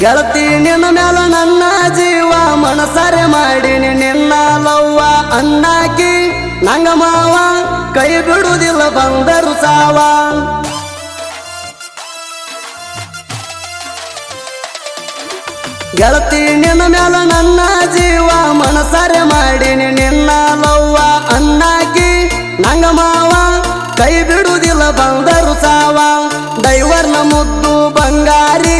ಗೆಳತಿ, ನಿನ್ನ ಮ್ಯಾಲ ನನ್ನ ಜೀವ ಮನಸಾರೆ ಮಾಡೀನಿ. ನಿನ್ನ ಲವ್ವ ಅನ್ನಾಕಿ ನಂಗ ಮಾವ, ಕೈ ಬಿಡುವುದಿಲ್ಲ, ಬಂದರು ಸಾವ. ಗೆಳತಿ, ನಿನ್ನ ಮ್ಯಾಲ ನನ್ನ ಜೀವ ಮನಸಾರೆ ಮಾಡೀನಿ. ನಿನ್ನ ಲವ್ವ ಅನ್ನಾಕಿ ನಂಗ ಮಾವ, ಕೈ ಬಿಡುವುದಿಲ್ಲ, ಬಂದರು ಸಾವ. ದೈವರ್ನ ಮುದ್ದು ಬಂಗಾರಿ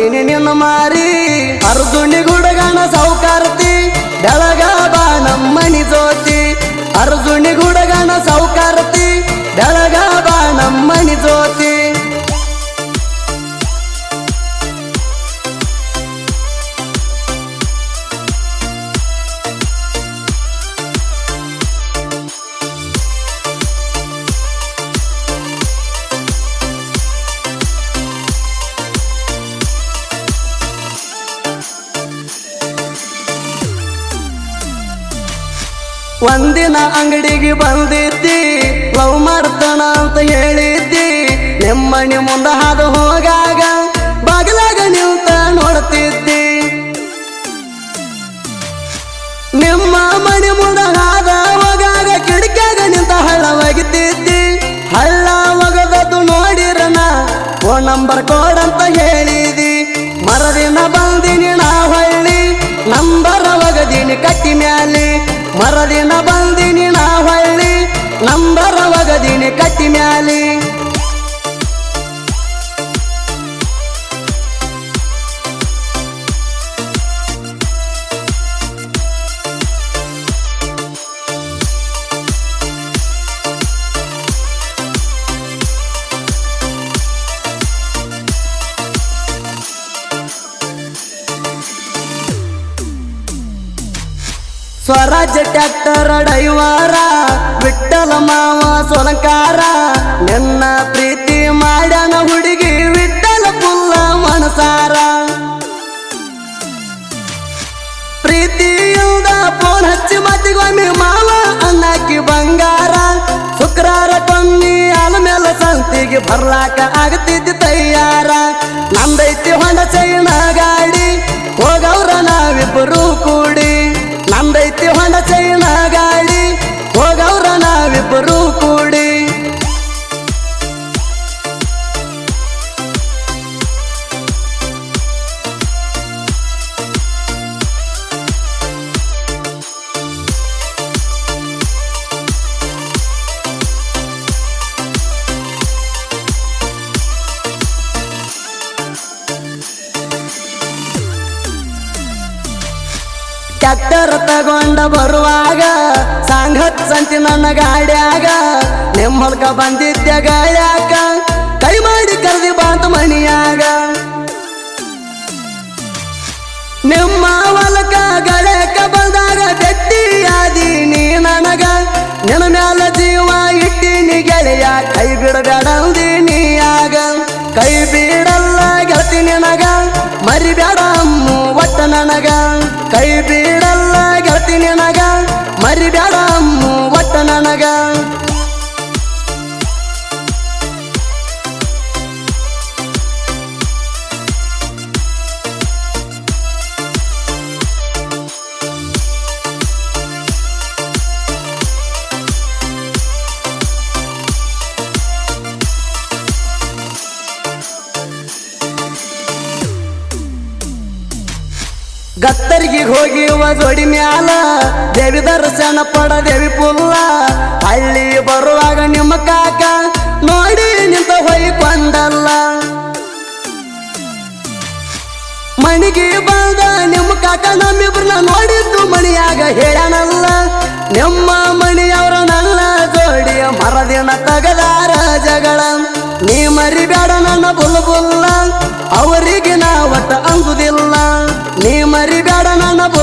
ನೋಡ್ತೀನಿ ನಿನ್ನ ಮಾರಿ ಒಂದಿನ ಅಂಗಡಿಗೆ ಬಂದಿದ್ದಿ, ಲವ್ ಮಾಡ್ತಾನ ಅಂತ ಹೇಳಿದ್ದಿ. ನಿಮ್ಮನಿ ಮುಂದ ಹಾದು ಹೋಗಾಗ ಬಾಗಿಲಾಗ ನಿಂತ ನೋಡ್ತಿದ್ದಿ. ನಿಮ್ಮ ಮನೆ ಮುಂದ ಹಾದ ಹೋಗಾಗ ಕಿಡಿಕಾಗ ನಿಂತ ಹಳ್ಳ ಹಳ್ಳ ಒಗದದ್ದು ನೋಡಿರನ ಫೋನ್ ನಂಬರ್ ಕೊಡಂತ ಹೇಳಿದಿ. ಮರದಿನ ಬಂದಿನಿ ನಾ ಹೊಳ್ಳಿ, ನಂಬರ್ ಒಗದಿನಿ ಕಟ್ಟಿ ಮ್ಯಾಲಿ. ಸ್ವರಾಜ್ಯ ಟ್ಯಾಕ್ಟರ್ ಡೈವರ ವಿಠಲ ಮಾವ ಸೊಲಂಕಾರ, ನಿನ್ನ ಪ್ರೀತಿ ಮಾಡ್ಯಾನ ಹುಡುಗಿ ವಿಠಲ ಪುಲ್ಲ ಮನಸಾರ. ಪ್ರೀತಿಯಿಂದ ಫೋನ್ ಹಚ್ಚಿ ಮತ್ತಿಗೊಮ್ಮೆ ಮಾವ ಅನ್ನಕ್ಕೆ ಬಂಗಾರ. ಶುಕ್ರಾರ ಕೊಮ್ಮಿ ಮೇಲೆ ಸಂತಿಗೆ ಬರ್ಲಾಕ ಆಗತಿದ್ದ ತಯಾರ. ನಂದೈತಿ ಹೊಂಡ ತಗೊಂಡ ಬರುವಾಗ ಸಾಂಗತ್ ಸಂತಿ ನನ್ನ ಗಾಡ್ಯಾಗ ನಿಮ್ಮಲ್ಕ ಬಂದಿದ್ದೆ ಗಾಡ್ಯಾಕ ಕೈ ಮಾಡಿ ಕರೆದಿ ಬಾಂತ ಮಣಿಯಾಗ ನಿಮ್ಮ ಹೊಲಕ ಗಳಕ ಬಂದಾಗ ಬೆಟ್ಟಿಯಾದಿ ನೀ ನನಗ, ನಿನ್ನ ಮ್ಯಾಲ ಜೀವ ಇಟ್ಟಿನಿ ಗೆಳೆಯ, ಕೈ ಬಿಡಬೇಡ ನೀಯಾಗ ಕೈ ಬಿಡಲ್ಲ ಗೆಳತಿ ನಿನಗ, ಮರಿಬೇಡ ಒಟ್ಟ ನನಗ, ಕೈ ಬಿಡಲ್ಲ ಗತ್ತರಿಗೆ ಹೋಗಿ ಜೋಡಿ ಮ್ಯಾಲ ದೇವಿ ದರ್ಶನ ಪಡ ದೇವಿ ಪುಲ್ಲ. ಹಳ್ಳಿ ಬರುವಾಗ ನಿಮ್ಮ ಕಾಕ ನೋಡಿ ನಿಂತ ಹೊಯ್ಕೊಂಡಲ್ಲ ಮಣಿಗೆ ಬಂದ ನಿಮ್ಮ ಕಾಕ ನಮ್ಮಿಬ್ರನ್ನ ನೋಡಿದ್ದು ಮಣಿಯಾಗ ಹೇಳನಲ್ಲ ನಿಮ್ಮ ಮಣಿಯವ್ರ ನನ್ನ ಜೋಡಿಯ ಮರದಿನ ತಗದಾರ ಜಗಳ. ನೀ ಮರಿಬೇಡ ನನ್ನ ಬುಲ್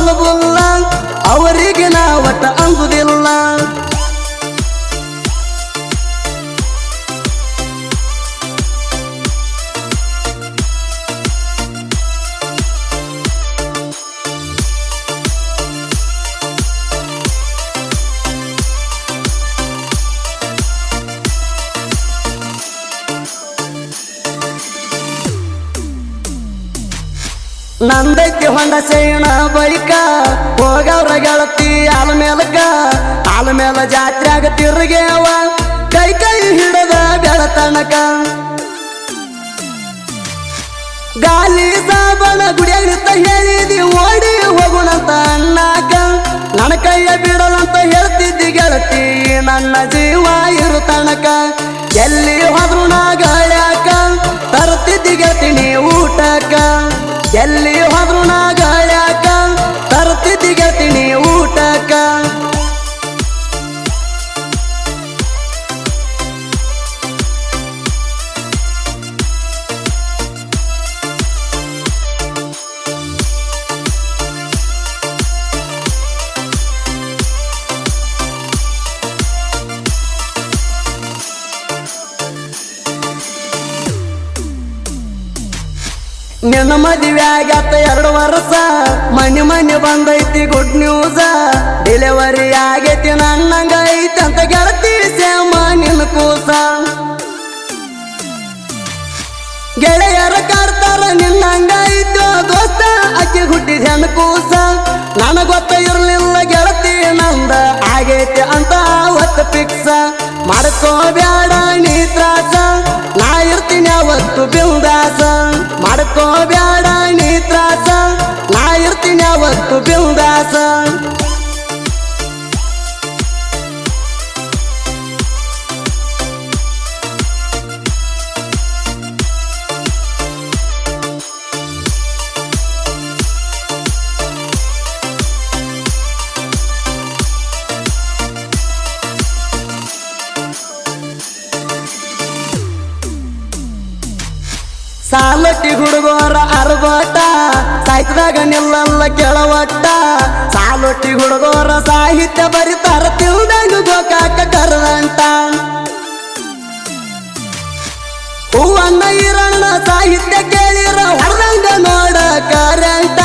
ನನ್ನ ನಂದೈತಿ ಹೊಂಡ ಸೇಣ ಬಳಿಕ ಹೋಗವ್ರ ಗೆಳತಿ ಆಲ ಮೇಲಕ ಆಲ ಮೇಲ ಜಾತ್ರ್ಯಾಗ ತಿರುಗೇವ ಕೈ ಕೈ ಹಿಡದ ಗೆಳತನಕ ಗಾಲಿ ಸಾಬನ ಗುಡಿಯಾಗ ಹೇಳಿದಿ, ಓಡಿ ಹೋಗುಣಂತ ಅಣ್ಣಾಕ ನನ್ನ ಕೈಯ ಬಿಡಲಂತ ಹೇಳ್ತಿದ್ದಿ ಗೆಳತಿ, ನನ್ನ ಜೀವ ಇರು ತನಕ. ಎಲ್ಲಿ ಹೋದ್ರು ನಾ ಗಾಳ್ಯಾಕ, ತರ್ತಿದ್ದಿ ಗೆಳತಿ ನೀ ಊಟಕ್ಕ. ಎಲ್ಲಿ ಹೋದ್ರು ನಾ ನಿನ್ನ ಮದುವೆ ಆಗ್ಯಾತ ಎರಡು ವರ್ಷ. ಮನೆ ಮನೆ ಬಂದೈತಿ ಗುಡ್ ನ್ಯೂಸ್ ಡೆಲಿವರಿ ಆಗೈತಿ, ನನ್ನಂಗ ಐತಿ ಅಂತ ಗೆಳತಿ ಸೇಮ ನಿನ್ನ ಕೂಸ. ಗೆಳೆಯರ ಕರ್ತಾರ, ನಿನ್ನಂಗ ಇದ್ದು ದೋಸ್ತ. ಅಕ್ಕಿ ಹುಟ್ಟಿದ ಹೆಣ್ಣು ಕೂಸ. ನನಗೊತ್ತ ಇರ್ಲಿಲ್ಲ ಗೆಳತಿ ನಂದ. ಆಗೈತಿ ಅಂತ ಸಾಲಟ್ಟಿ ಹುಡುಗೋರ ಅರ್ಬಟ ಸಾಹಿತ್ಯದಾಗ ನಿಲ್ಲಲ್ಲ ಕೆಳವಟ್ಟ. ಸಾಲೊಟ್ಟಿ ಹುಡುಗೋರ ಸಾಹಿತ್ಯ ಬರಿತಾರ, ತಿಳ್ದಂಗ ಗೋಕಾಕ ಕರದಂಟ ಹೂವನ್ನ ಇರಣ್ಣ ಸಾಹಿತ್ಯ ಕೇಳಿರ ಹೊರದಂಗ ನೋಡ ಕರೆಂಟ.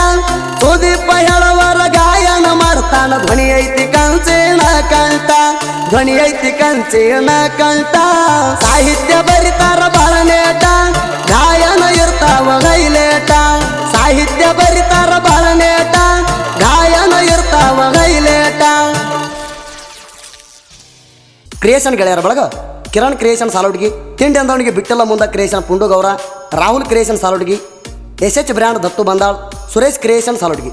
ಸುದೀಪ ಹೇಳವರ ಗಾಯನ ಮಾಡ್ತಾನ, ಧ್ವನಿ ಐತಿ ಕಂಚಿನ ಕಂಠ. ಧ್ವನಿ ಐತಿ ಕಂಚಿನ ಕಂಠ. ಸಾಹಿತ್ಯ ಬರಿತಾರ ಬಾಳ ನೇಟ. ಇರ್ತಾವ ಗೈಲೇಟ. ಸಾಹಿತ್ಯ ಬರಿತಾರ ಬಾಳ ನೇಟ. ಗಾಯನ ಇರ್ತಾವ ಗೈಲೇಟ. ಕ್ರಿಯೇಷನ್ ಗೆಳೆಯರ ಬಳಗ, ಕಿರಣ್ ಕ್ರಿಯೇಷನ್ ಸಾಲುಡ್ಗಿ ತಿಂಡಿ ಅಂದವನಿಗೆ ಬಿಟ್ಟಲ್ಲ ಮುಂದ ಕ್ರಿಯೇಷನ್ ಪುಂಡು ಗೌರ ರಾಹುಲ್ ಕ್ರಿಯೇಷನ್ ಸಾಲುಡ್ಗಿ ಎಸ್ ಎಚ್ ಬ್ರ್ಯಾಂಡ್ ದತ್ತು ಬಂದಾಳ್, ಸುರೇಶ್ ಕ್ರಿಯೇಷನ್ ಸಾಲುಡ್ಗಿ